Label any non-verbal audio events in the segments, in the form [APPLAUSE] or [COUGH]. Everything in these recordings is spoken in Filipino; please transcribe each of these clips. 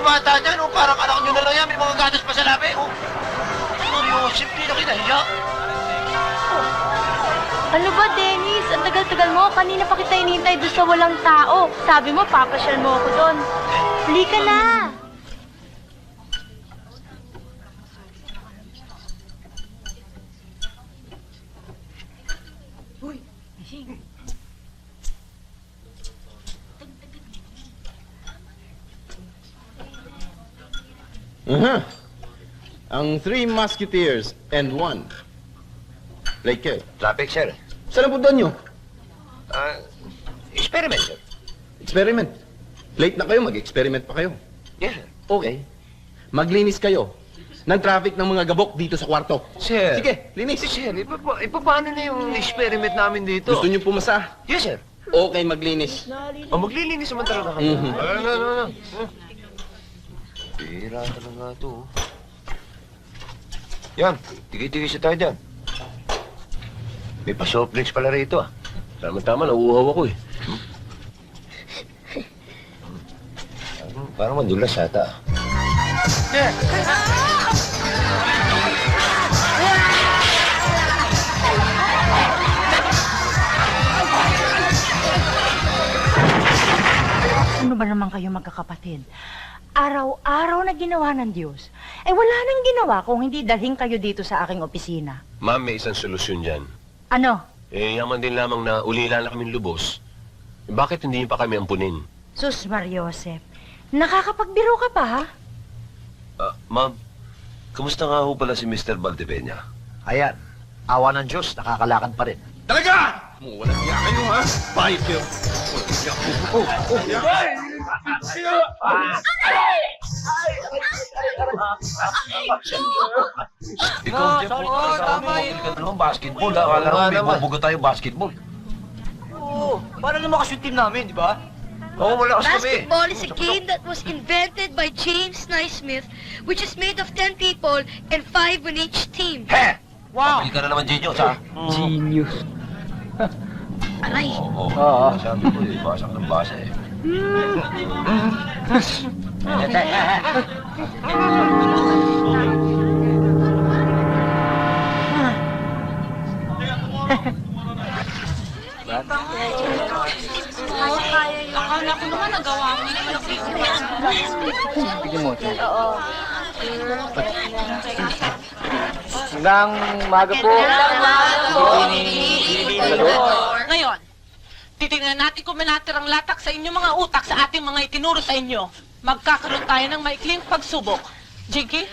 bata dyan, oh, parang anak nyo na lang yan, may mga gatas pa sa labi, oh. Seryoso, hindi na kinahiya. Ano ba, Dennis? Ang tagal-tagal mo. Kanina pa kita inintay doon sa walang tao. Sabi mo, papasyal mo ako doon. Huli ka na. Ang Three Musketeers and one. Like kayo. Traffic, sir. Saan ang punta nyo? Ah, experiment, sir. Experiment. Late na kayo, mag-experiment pa kayo. Yes, sir. Okay. Maglinis kayo ng traffic ng mga gabok dito sa kwarto. Sir. Sige, linis. Sir, ipa, ipa, paano na yung experiment namin dito? Gusto nyo pumasa? Yes, sir. Okay, maglinis. O, maglilinis naman talaga kami. Mhm. Ano, ano, ano. Pira talaga to. Yan, tigi-tigi sa tayo dyan. May pa-soft drinks pala rito ah. Tama-tama, nauuhaw ako eh. Parang, parang madulas ata. Ano ba naman kayo magkakapatid? Araw-araw na ginawa ng Diyos. Eh wala nang ginawa kung hindi dalhin kayo dito sa aking opisina. Ma'am, may isang solusyon dyan. Ano? Eh, yaman din lamang na ulila na kaming lubos. Eh, bakit hindi niyo pa kami ampunin? Sus Mariosep, nakakapagbiro ka pa ha? Ah, ma'am, kamusta nga ho pala si Mr. Valdepeña? Ayan, awa ng Diyos, nakakalakad pa rin. Talaga! Mo, walang iya kayo, ha? Bayit kayo. Walang iya. Oh, oh, oh. Ikaw, Jeff, oh, tama yun. Ka naman basketball, ha? Akala mo may bubuga tayo basketball. Oo, para naman kasi yung team namin, di ba? Oo, kami. Basketball is a game that was invented by James Naismith, which is made of 10 people and 5 on each team. He! Wow! Kapili ka na naman, Genius, ha? Genius. Aray! Oo, Oo. sabi ko, eh, basak ng basa, eh. Mo. Tignan mo. Hanggang maga po. Ngayon, titingnan natin kung may natirang latak sa inyong mga utak sa ating mga itinuro sa inyo. Magkakaroon tayo ng maikling pagsubok. Jinky,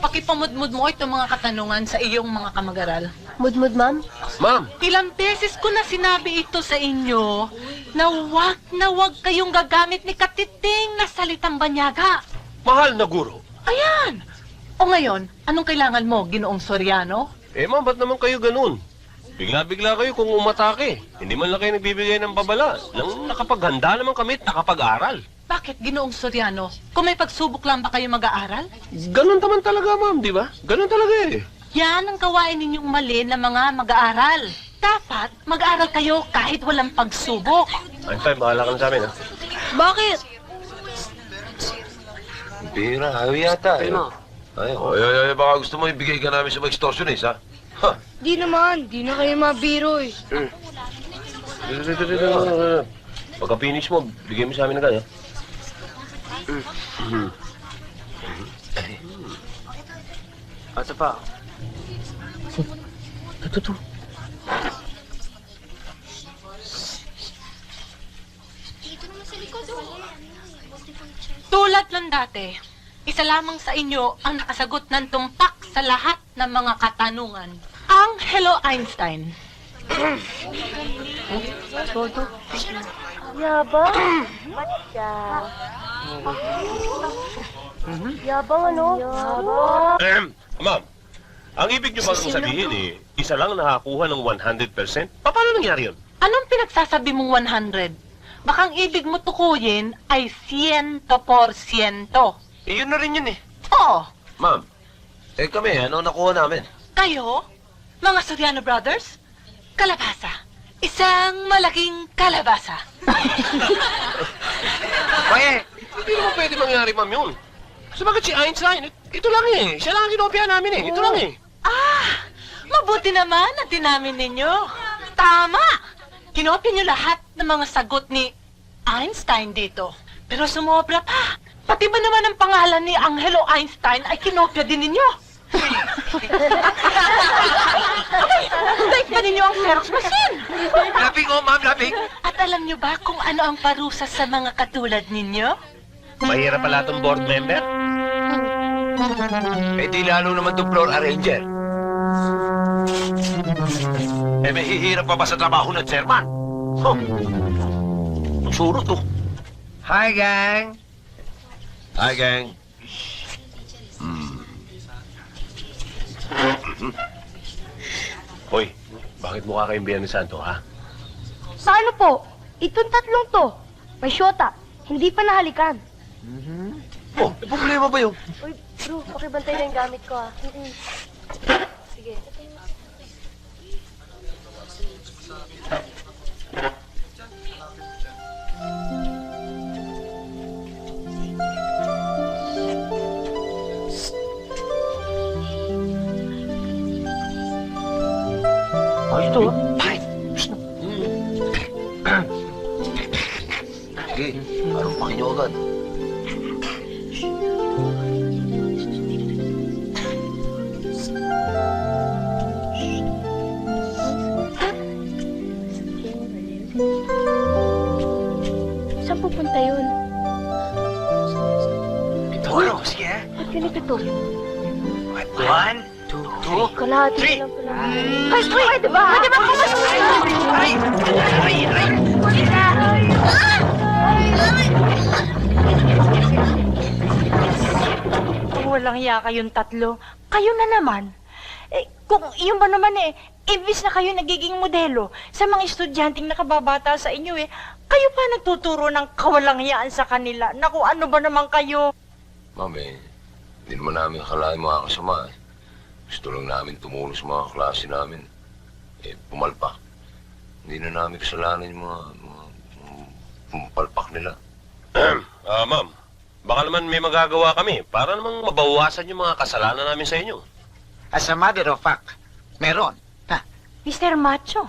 pakipamudmud mo itong mga katanungan sa iyong mga kamag-aral. Mudmud, ma'am? Ma'am, Ilang beses ko na sinabi ito sa inyo na wag na wag kayong gagamit ni katiting na salitang banyaga. mahal na guro. Ayan! O ngayon, anong kailangan mo, ginoong Soriano? Eh, ma'am, ba't naman kayo ganun? Bigla-bigla kayo kung umatake. Hindi man lang kayo nagbibigay ng babala. Nang nakapaghanda naman kami at nakapag-aral. Bakit, ginoong Soriano? Kung may pagsubok lang ba kayo mag-aaral? Ganun naman talaga, ma'am, di ba? Ganun talaga eh. Yan ang kawain ninyong mali na mga mag-aaral. Dapat mag-aaral kayo kahit walang pagsubok. I'm fine, bahala ka na sa amin, ha? Bakit? Pira, ayaw yata, eh. Ay, ay, ay, baka gusto mo ibigay ka namin sa mga extortionist, ha? Ha? Di naman, di na kayo mabiro eh. Dito, dito, dito, dito. Pagka-finish mo, bigay mo sa amin agad, ha? Asa pa? Ito, ito. Tulad ng dati, isa lamang sa inyo ang nakasagot ng tumpak sa lahat ng mga katanungan. Hello Einstein. Yabang. Ba't siya? Yabang, ano? Yabang. Ahem. Ma'am, ang ibig niyo bang sabihin eh, isa lang nakakuha ng 100%? Pa- Paano nangyari yun? Anong pinagsasabi mong 100? Baka ang ibig mo tukuyin ay 100%. Eh, yun na rin yun, eh. Oo, Ma'am, eh kami, ano nakuha namin? kayo, mga Soriano Brothers, kalabasa. Isang malaking kalabasa. [LAUGHS] Pae, hindi naman pwede mangyari, ma'am, yun. Sabagat si Einstein, ito lang eh. Siya lang ang kinopya namin eh. Ito lang eh. Ah, mabuti naman na tinamin ninyo. Tama! Kinopya niyo lahat ng mga sagot ni Einstein dito. Pero sumobra pa. Pati ba naman ang pangalan ni Angelo Einstein ay kinopya din ninyo? Take pa ninyo ang Xerox machine. Laping oh, ma'am, laping. At alam niyo ba kung ano ang parusa sa mga katulad ninyo? Mahirap pala itong board member. Eh di lalo naman itong floor arranger. Eh may hihirap pa ba sa trabaho ng chairman? Huh. Ang surot oh. Hi, gang. Hi, gang. Hoy, bakit mukha kayong Biyernes Santo, ha? Paano po? Itong tatlong to. May syota. Hindi pa nahalikan. Oh, may problema ba yun? Uy, bro, pakibantay na yung gamit ko ah. Sige. Oh, pakinyo agad. Saan pupunta yun? Ito, ano? Sige, ha? Ba't ganito to? One, two, two. Kalahati na lang pala. Ay, ay, pwede ba? Pwede ba Aray! Aray! Aray! Walang iya kayong tatlo, kayo na naman. Eh, kung yun ba naman eh, imbis na kayo nagiging modelo sa mga estudyanteng nakababata sa inyo eh, kayo pa nagtuturo ng kawalangyaan sa kanila. Naku, ano ba naman kayo? Ma'am, eh, hindi naman namin akalain mga kasama. eh. Gusto lang namin tumulong sa mga klase namin. Eh, pumalpak. Hindi na namin kasalanan yung mga, mga, mga pumapalpak nila. Ah, ma'am. Baka naman may magagawa kami para namang mabawasan yung mga kasalanan namin sa inyo. As a matter of fact, meron. Mr. Macho,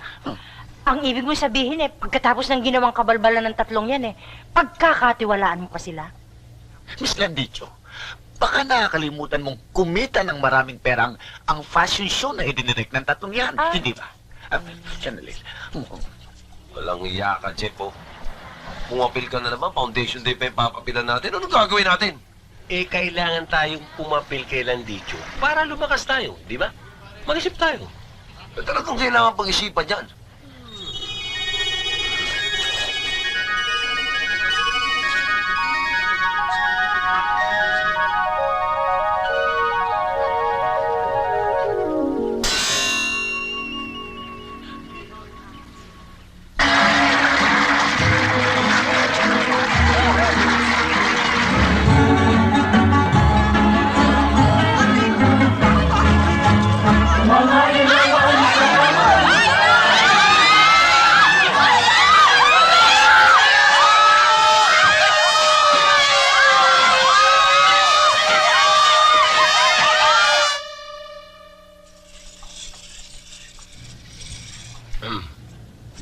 ang ibig mo sabihin eh, pagkatapos ng ginawang kabalbalan ng tatlong yan eh, pagkakatiwalaan mo pa sila. Miss Landicho, baka nakakalimutan mong kumita ng maraming perang ang fashion show na idinirect ng tatlong yan. Ah. Hindi ba? Ah, sandali. Walang iya ka, Jeff, oh. Pumapil ka na naman, foundation day pa yung papapilan natin. Anong gagawin natin? Eh, kailangan tayong pumapil kay Landicho para lumakas tayo, di ba? Mag-isip tayo. Eh, talagang kailangan pag-isipan yan.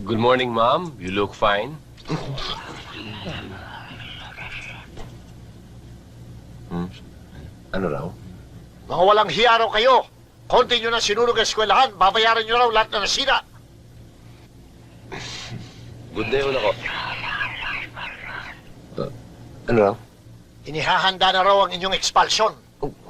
Good morning, ma'am. You look fine. Ano raw? Mga walang hiya raw kayo. Konti nyo na sinunog ang eskwelahan, babayaran nyo raw lahat na nasira. Good day, ulo ko. Uh, ano raw? Inihahanda na raw ang inyong expulsion.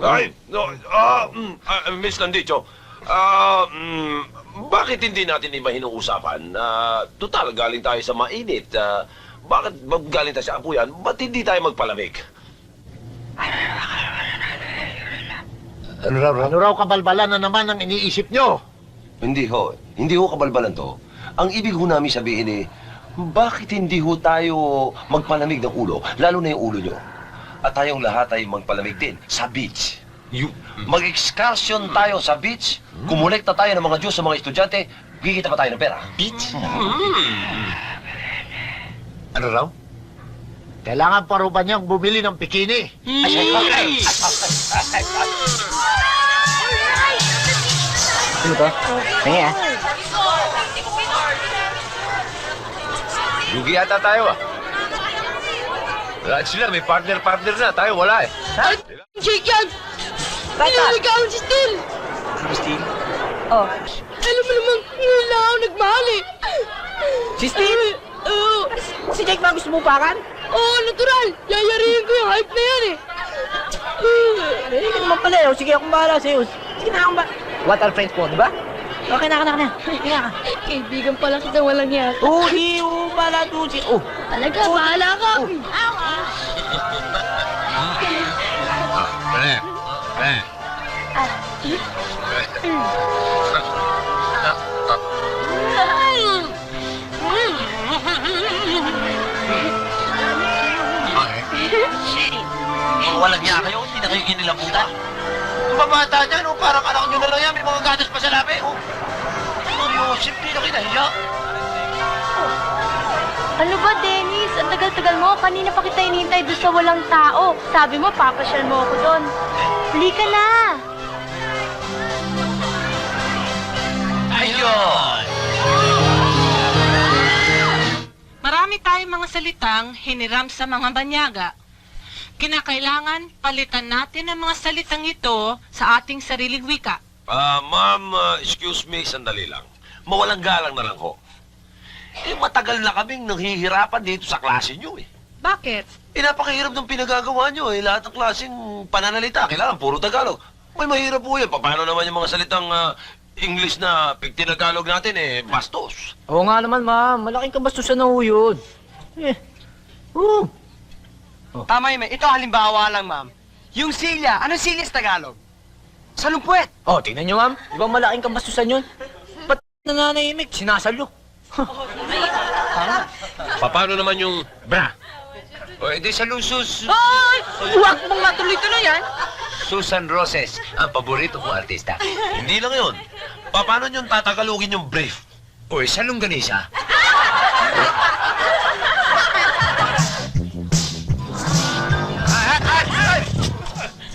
Ay, no, ah, mm, ah, Miss Landicho, ah, mm, bakit hindi natin ibahin ang usapan? Ah, total, galing tayo sa mainit. Ah, bakit ba galing tayo sa apuyan? Ba't hindi tayo magpalamig? Ano raw, raw? Ano raw kabalbalan na naman ang iniisip nyo? Hindi ho. Hindi ho kabalbalan to. Ang ibig ho namin sabihin eh, bakit hindi ho tayo magpalamig ng ulo, lalo na yung ulo nyo? At tayong lahat ay magpalamig din sa beach. You, Mag-excursion tayo sa beach, kumulekta tayo ng mga Diyos sa mga estudyante, kikita pa tayo ng pera. Beach? Ano raw? Kailangan paruban niyang bumili ng bikini. Sino to? Tingin ah. Lugi yata tayo ah. Lahat sila, may partner-partner na. Tayo wala eh. Jake yan! Pinaligawan si Steel! Christine? Oh. Alam mo naman, lang ako nagmahal eh. Si Steve? Oo, Si Jake ba gusto mo pakan? oo, natural. Yayarihin ko yung hype na yan eh. Eh, hindi naman pala eh. Sige, akong bahala sa'yo. Sige na, akong ba... What are friends po, di ba? Okay na, ka na, ka na. Sige na ka. Kaibigan pala kita walang yan. Oo, di, oo, bahala doon si... Oh, Talaga, bahala ka. Pre, pre. Kung walang niya kayo, hindi na kayo ginilabutan. Ang babata niya, no? Parang anak nyo na lang yan. May mga gatas pa sa labi, oh. Seryoso, hindi na kinahiya. Ano ba, Dennis? Ang tagal-tagal mo. Kanina pa kita inintay doon sa walang tao. Sabi mo, papasyal mo ako doon. Huli ka na. Ayun! Marami tayong mga salitang hiniram sa mga banyaga. Kinakailangan palitan natin ang mga salitang ito sa ating sariling wika. Ah, ma'am, ah, excuse me, sandali lang. Mawalang galang na lang ho. Eh, matagal na kaming nanghihirapan dito sa klase nyo eh. Bakit? Eh, napakahirap ng pinagagawa nyo eh. Lahat ng klaseng pananalita, kailangan puro Tagalog. May mahirap po yan. Paano naman yung mga salitang ah, English na pig tinagalog natin eh, bastos. oo nga naman, ma'am. Malaking kabastusan na ho yun. Eh, oo. Tama yun, ito halimbawa lang, ma'am. Yung silya, anong silya sa Tagalog? Salumpwet. Oh, tingnan nyo, ma'am. Di ba malaking kabastusan yun? Ba't nananahimik? Sinasalo. [LAUGHS] Paano naman yung bra? O, edi sa lusus. Ay! Huwag mong matuloy-tuloy yan! Susan Roses, ang paborito kong artista. Hindi lang yun. Paano nyo tatagalogin yung brief? Uy, sa longganisa.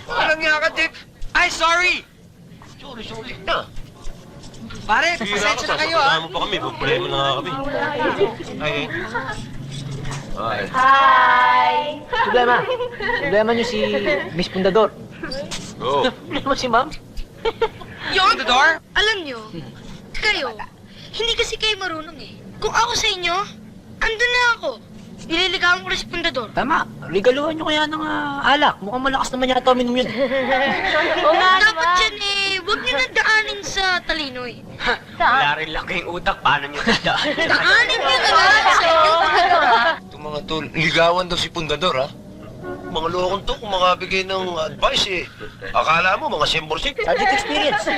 Walang nga ka, Dick. Ay, sorry. Sorry, sorry na. Pare, pasensya na kayo, ah. mo pa kami, problema na nga kami. Ay, Ay. Hi! Problema. Problema nyo si Miss Pundador. Oh. Problema si ma'am. Yon, the door? alam nyo, kayo, hindi kasi kayo marunong eh. Kung ako sa inyo, andun na ako. Nililigawan ko rin si Pundador. Tama. Regaluhan nyo kaya ng ah, alak. Mukhang malakas naman yata minum yun. Oo nga Dapat naman. yan eh, huwag nyo na daanin sa talinoy. Wala rin lang kayong utak. Paano nyo tandaan? [LAUGHS] Daanin nyo na lang sa Pundador. Itong mga tol, ligawan daw si Pundador, ha? Mga lokong to, kung makabigay ng advice eh. Akala mo, mga simborsik. Subject experience. [LAUGHS]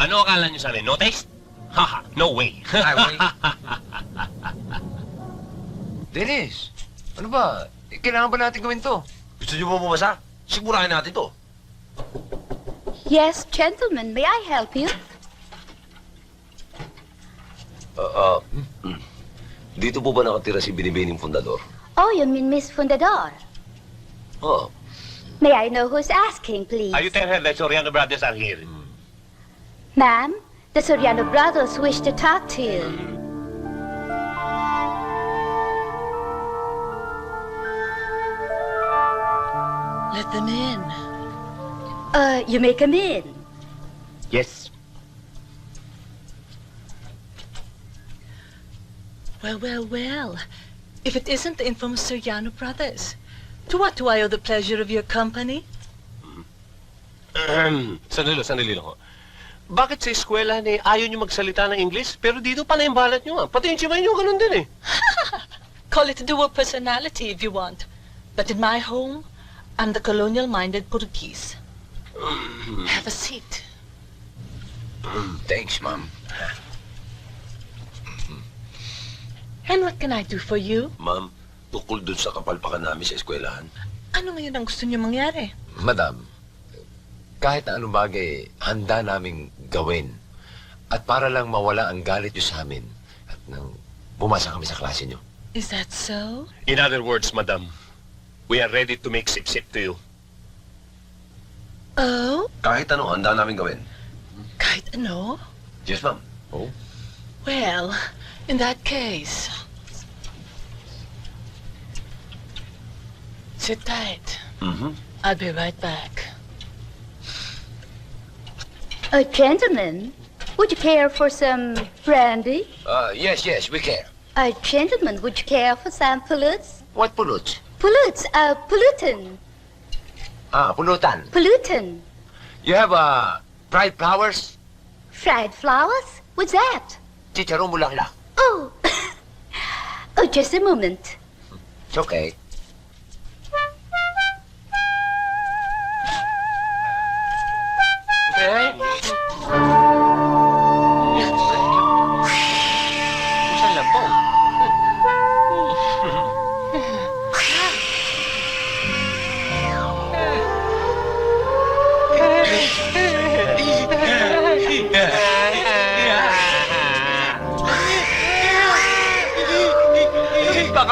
Ano akala niyo sa akin? No taste? Haha, no way. [LAUGHS] [LAUGHS] Dennis, ano ba? Eh, Kailangan ba natin gawin to? Gusto nyo ba bumasa? Sigurahin natin to. Yes, gentlemen, may I help you? Ah, ah, mm. Dito po ba nakatira si Binibining Fundador? Oh, you mean Miss Fundador? Oh. May I know who's asking, please? Are you tell her that Soriano brothers are here? Hmm. Ma'am, the Soriano hmm. brothers wish to talk to you. Hmm. Let them in. Uh, you may come in. Yes. Well, well, well. If it isn't the infamous Soriano brothers, to what do I owe the pleasure of your company? sandali lang, sandali lang ho. Bakit sa eskwela ni ayaw niyo magsalita ng English, pero dito pala yung balat niyo ah. Pati yung chimay niyo ganun din eh. [LAUGHS] Call it a dual personality if you want. But in my home, I'm the colonial-minded Portuguese. Have a seat. Thanks, ma'am. And what can I do for you? Ma'am, tukol dun sa kapalpakan namin sa eskwelahan. Ano ngayon ang gusto niyo mangyari? Madam, kahit na anong bagay, handa naming gawin. At para lang mawala ang galit niyo sa amin at nang bumasa kami sa klase niyo. Is that so? In other words, madam, We are ready to make sip-sip to you. Oh, Kahit ano, handa namin gawin. kahit ano? Yes, ma'am. Well, in that case... Sit tight. Mm-hmm. I'll be right back. A gentleman, would you care for some brandy? Uh, yes, yes, we care. A gentleman, would you care for some pollutes? What pulut? Pollutes, uh, pollutant, Ah, pulutan. pollutant. You have, uh, fried flowers? Fried flowers? What's that? Chicharon mo lang lang. Oh, [LAUGHS] oh, just a moment. It's okay.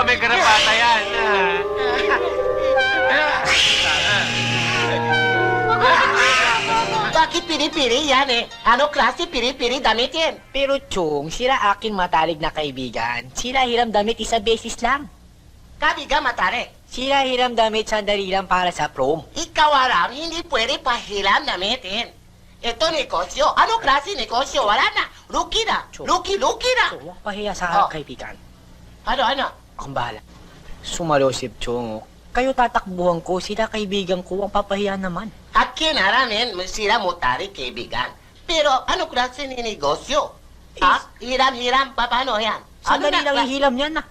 May karapata yan. Bakit piri-piri yan eh? Ano klase piri-piri damit yan? Pero Chong, sila aking matalig na kaibigan. Sila hiram damit isa beses lang. Kabiga matari. Sila hiram damit sandali lang para sa prom. Ikaw aram, hindi pwede pahiram damitin. Ito negosyo. Ano klase negosyo? Wala na. Luki na. Luki, luki na. Huwag pahiya sa Oh. aking kaibigan. Ano, ano? Akong bahala. Sumalosip, Chong. Kayo tatakbuhan ko, sila kaibigan ko, ang papahiya naman. Akin haramin, sila mutari kaibigan. Pero ano klase ni negosyo? Ha? Hiram-hiram, pa, paano yan? Sandali ano lang ihilam yan na.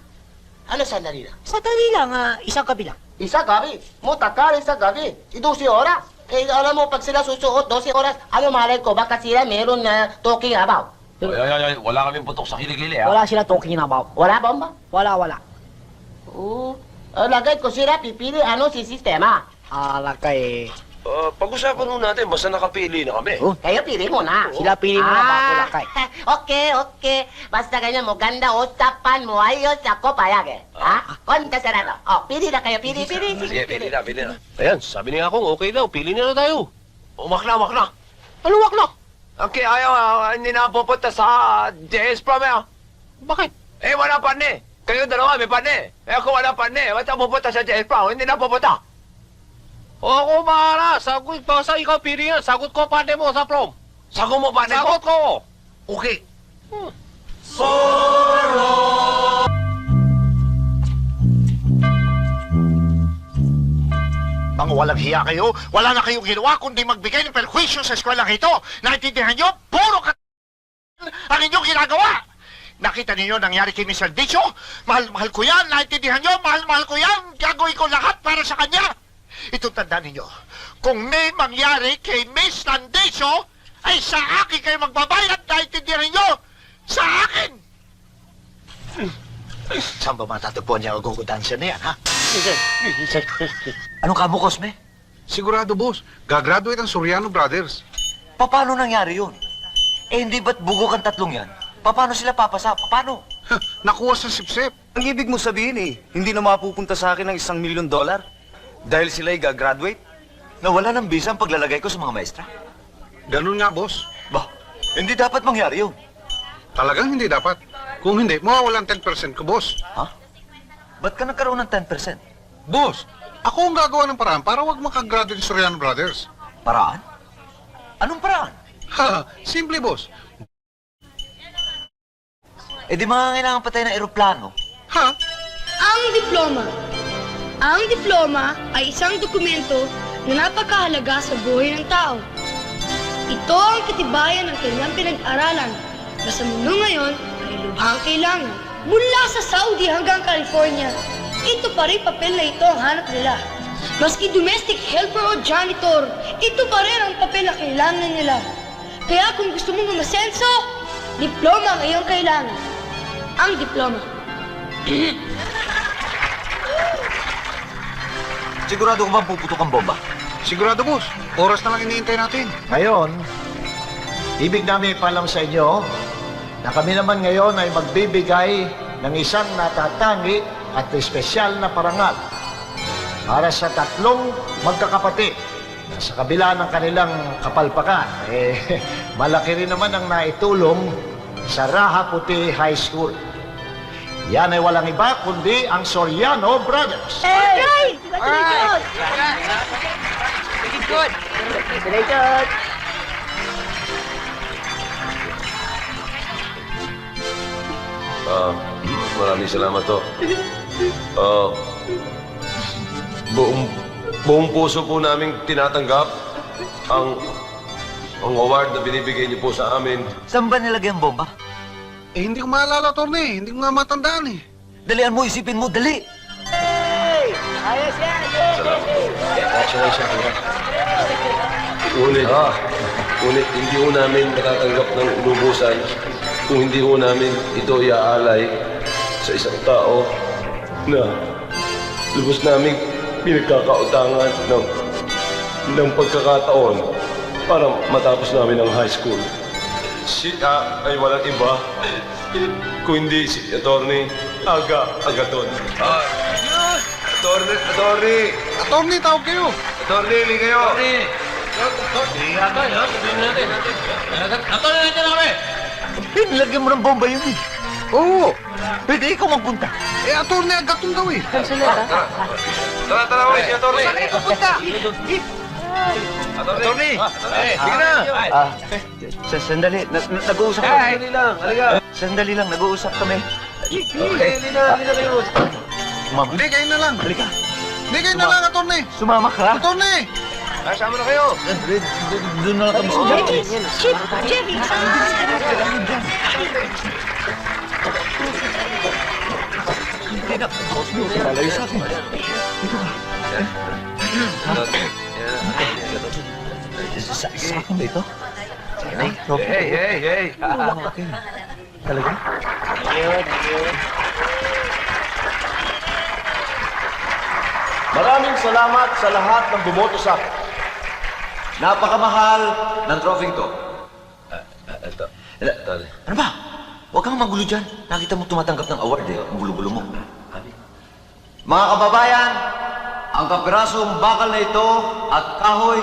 Ano sandali lang? Sandali lang, ah, isang kabilang. Isa gabi. Mutakar isa gabi. I 12 oras. Eh, alam mo, pag sila susuot 12 oras, ano malay ko, baka sila meron na talking about. Ay, ay, ay, wala kaming putok sa kilikili, ha? Wala sila talking about. Wala bomba? Wala, wala. Oo. Uh, lagay ko sila pipili ano si sistema. Ala kay. Ah, pag-usapan mo natin, basta nakapili na kami. Oh, Kayo pili mo na. Sila pili mo na, bako Ah, lakay. [LAUGHS] okay, okay. Basta ganyan mo, ganda usapan mo, ayos ako payag eh. Ha? Konta sa rano. Oh, pili na kayo, pili, pili, pili. Sige, pili na, pili na. Ayan, sabi ni Akong, okay daw, pili na na tayo. Umak na, umak na. Ano wak na? Okay, ayaw, ah, hindi na pupunta sa JS Prom eh. Bakit? Eh, wala pa ni. Kayo dalawa, may pa ni. Eh, ako wala pa ni. Ba't ako pupunta sa JS Prom? Hindi na pupunta. O ako bahala, sagot pa sa ikaw pili yan. Sagot ko pande mo sa prom. Sako mo pa ni Sagot ko. Okay. Mga walang hiya kayo, wala na kayong ginawa kundi magbigay ng perkwisyo sa eskwelalang ito. Naintindihan nyo? Puro kat... ang inyong ginagawa! Nakita ninyo nangyari kay Mr. Dicho? Mahal-mahal ko yan, naintindihan nyo? Mahal-mahal ko yan, gagawin ko lahat para sa kanya! Ito tandaan ninyo, kung may mangyari kay Miss Landicho, ay sa akin kayo magbabayad, naintindihan ninyo? Sa akin! Saan ba matatagpuan niya ang gugudansya na yan, ha? Anong kamo, Cosme? Sigurado, boss. Gagraduate ang Soriano Brothers. Paano nangyari yun? Eh, hindi ba't bugok ang tatlong yan? Paano sila papasa? Paano? Ha, nakuha sa sipsip. Ang ibig mo sabihin eh, hindi na mapupunta sa akin ng isang milyon dolar? Dahil sila ay gagraduate? Nawala ng visa ang paglalagay ko sa mga maestra? Ganun nga, boss. Bah, hindi dapat mangyari yun. Talagang hindi dapat. Kung hindi, mawawalan 10% ko, boss. Ha? Ba't ka nagkaroon ng 10%? Boss, ako ang gagawa ng paraan para wag makagraduate yung Soriano Brothers. Paraan? Anong paraan? Ha, simple, boss. Eh di mga pa tayo ng eroplano. Ha? Ang diploma. Ang diploma ay isang dokumento na napakahalaga sa buhay ng tao. Ito ang katibayan ng kanyang pinag-aralan na sa mundo ngayon ay lubhang kailangan. Mula sa Saudi hanggang California, ito pa rin papel na ito ang hanap nila. Maski domestic helper o janitor, ito pa rin ang papel na kailangan nila. Kaya kung gusto mong umasenso, diploma ang kailangan. Ang diploma. Sigurado ko bang puputok ang bomba? Sigurado, boss. Oras na lang iniintay natin. Ngayon, ibig namin ipalam sa inyo na kami naman ngayon ay magbibigay ng isang natatangi at espesyal na parangal. para sa tatlong magkakapatid na sa kabila ng kanilang kapalpakan, [LAUGHS] eh, malaki rin naman ang naitulong sa Raha Puti High School. Yan ay walang iba kundi ang Soriano Brothers. Hey! Congratulations! Good. Congratulations! Ah, maraming salamat to. Ah, buong, buong puso po namin tinatanggap ang ang award na binibigay niyo po sa amin. Saan ba nilagay ang bomba? Eh, hindi ko maalala, Torne. Hindi ko nga matandaan eh. Dalian mo, isipin mo, dali! Congratulations, Ngunit, ngunit hindi ho namin natatanggap ng lubusan kung hindi ho namin ito iaalay sa isang tao na lubos namin pinagkakautangan ng, ng pagkakataon para matapos namin ang high school. Siya ay walang iba kung hindi si Attorney Aga Agaton. Ah, Attorney, Attorney, Attorney, tawag kayo. Attorney, hindi kayo. Eh, nilagyan mo ng bomba yun eh. Oo. Pwede ikaw magpunta. Eh, attorney, agatong daw eh. Tara, tara, ulit si Attorney. Attorney! Sige na! Ah, sa sandali, na, na- nag-uusap kami. Sandali lang, halika. Sandali lang, nag-uusap kami. Okay, hindi na, hindi na kayo. Sumama. Hindi, kayo na lang. Halika, Hindi, kayo na lang, attorney. sumama ka. Attorney! Kasama na kayo. Doon na lang kami sa Chip! Jerry! Lalayo sa akin. Sa, sa akin ba ito? Hey, hey, hey. Talaga? Maraming salamat sa lahat ng bumoto sa akin. Napakamahal ng trophy to. Ito. Ano ba? Huwag kang magulo dyan. Nakita mo tumatanggap ng award eh. Ang gulo-gulo mo. Mga kababayan, ang kapirasong bakal na ito at kahoy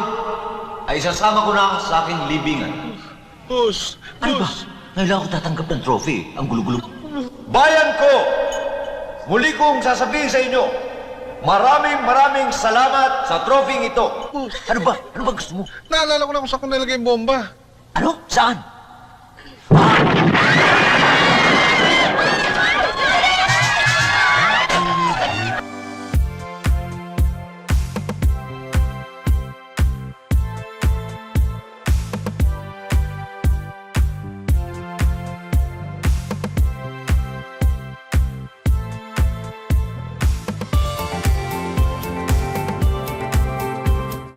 ay isasama ko na sa aking libingan. Boss, Ano ba? Ngayon lang ako tatanggap ng trophy. Ang gulo-gulo. Bayan ko, muli kong sasabihin sa inyo, maraming maraming salamat sa trophy ito. Ano ba? Ano ba gusto mo? naalala ko na kung saan ko nilagay yung bomba. Ano? Saan?